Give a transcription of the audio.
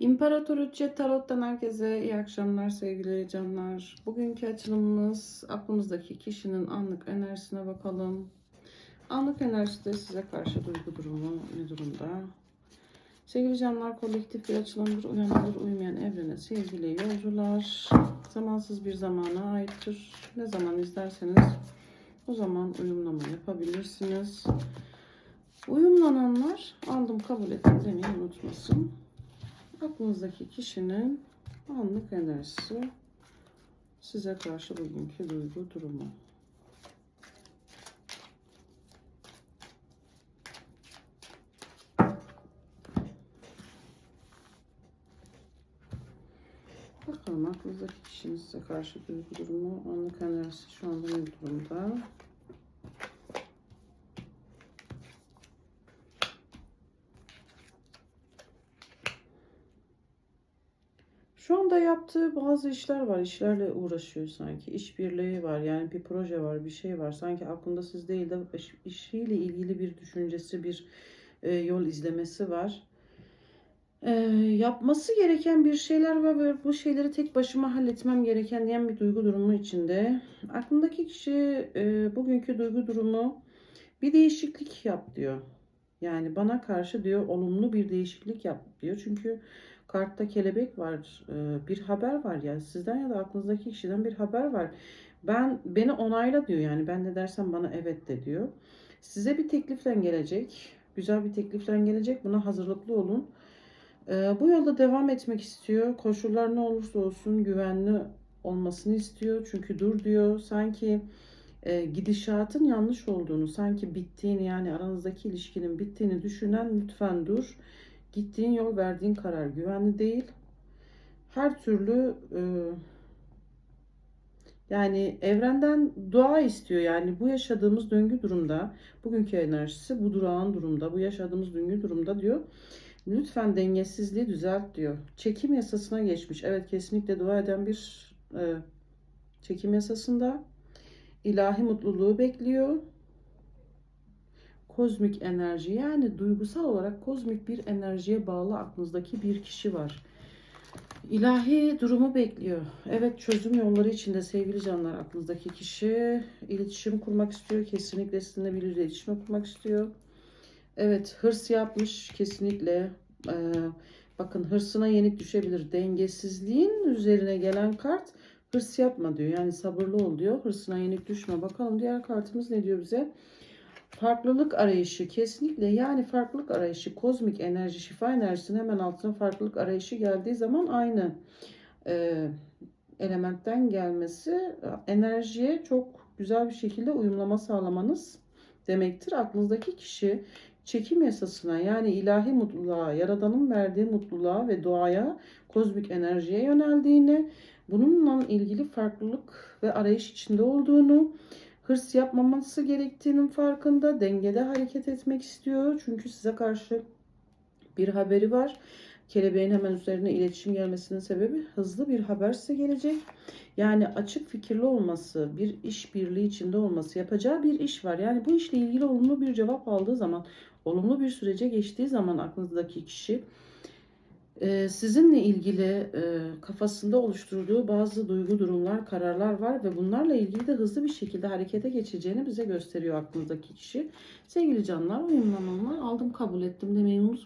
İmparatoriçe Tarot'tan herkese iyi akşamlar sevgili canlar. Bugünkü açılımımız aklımızdaki kişinin anlık enerjisine bakalım. Anlık enerjisi de size karşı duygu durumu ne durumda? Sevgili canlar kolektif bir açılımdır. Uyanılır uymayan evrene sevgili yolcular. Zamansız bir zamana aittir. Ne zaman izlerseniz o zaman uyumlama yapabilirsiniz. Uyumlananlar aldım kabul ettim demeyi unutmasın. Aklınızdaki kişinin anlık enerjisi size karşı bugünkü duygu durumu. Bakalım aklınızdaki kişinin size karşı duygu durumu, anlık enerjisi şu anda ne durumda? Şu anda yaptığı bazı işler var. İşlerle uğraşıyor sanki. İşbirliği var. Yani bir proje var, bir şey var. Sanki aklında siz değil de iş- işiyle ilgili bir düşüncesi, bir e, yol izlemesi var. E, yapması gereken bir şeyler var ve bu şeyleri tek başıma halletmem gereken diyen bir duygu durumu içinde. Aklındaki kişi e, bugünkü duygu durumu bir değişiklik yap diyor. Yani bana karşı diyor olumlu bir değişiklik yap diyor. Çünkü kartta kelebek var, e, bir haber var yani sizden ya da aklınızdaki kişiden bir haber var. Ben beni onayla diyor yani ben ne dersem bana evet de diyor. Size bir teklifle gelecek, güzel bir teklifle gelecek. Buna hazırlıklı olun. E, Bu yolda devam etmek istiyor. Koşullar ne olursa olsun güvenli olmasını istiyor. Çünkü dur diyor. Sanki e, gidişatın yanlış olduğunu, sanki bittiğini yani aranızdaki ilişkinin bittiğini düşünen lütfen dur. Gittiğin yol, verdiğin karar güvenli değil. Her türlü e, yani evrenden dua istiyor. Yani bu yaşadığımız döngü durumda, bugünkü enerjisi bu durağan durumda, bu yaşadığımız döngü durumda diyor. Lütfen dengesizliği düzelt diyor. Çekim yasasına geçmiş. Evet kesinlikle dua eden bir e, çekim yasasında ilahi mutluluğu bekliyor. Kozmik enerji yani duygusal olarak kozmik bir enerjiye bağlı aklınızdaki bir kişi var. İlahi durumu bekliyor. Evet çözüm yolları içinde sevgili canlar aklınızdaki kişi iletişim kurmak istiyor. Kesinlikle sizinle bir iletişim kurmak istiyor. Evet hırs yapmış kesinlikle. Ee, bakın hırsına yenik düşebilir. Dengesizliğin üzerine gelen kart hırs yapma diyor. Yani sabırlı ol diyor. Hırsına yenik düşme. Bakalım diğer kartımız ne diyor bize? Farklılık arayışı kesinlikle yani farklılık arayışı kozmik enerji şifa enerjisinin hemen altına farklılık arayışı geldiği zaman aynı e, elementten gelmesi enerjiye çok güzel bir şekilde uyumlama sağlamanız demektir. Aklınızdaki kişi çekim yasasına yani ilahi mutluluğa, yaradanın verdiği mutluluğa ve doğaya, kozmik enerjiye yöneldiğini, bununla ilgili farklılık ve arayış içinde olduğunu, hırs yapmaması gerektiğinin farkında, dengede hareket etmek istiyor. Çünkü size karşı bir haberi var. Kelebeğin hemen üzerine iletişim gelmesinin sebebi hızlı bir haber size gelecek. Yani açık fikirli olması, bir iş birliği içinde olması, yapacağı bir iş var. Yani bu işle ilgili olumlu bir cevap aldığı zaman, olumlu bir sürece geçtiği zaman aklınızdaki kişi sizinle ilgili kafasında oluşturduğu bazı duygu durumlar, kararlar var ve bunlarla ilgili de hızlı bir şekilde harekete geçeceğini bize gösteriyor aklınızdaki kişi. Sevgili canlar, uyumlamalar aldım kabul ettim demeyi unutmayın.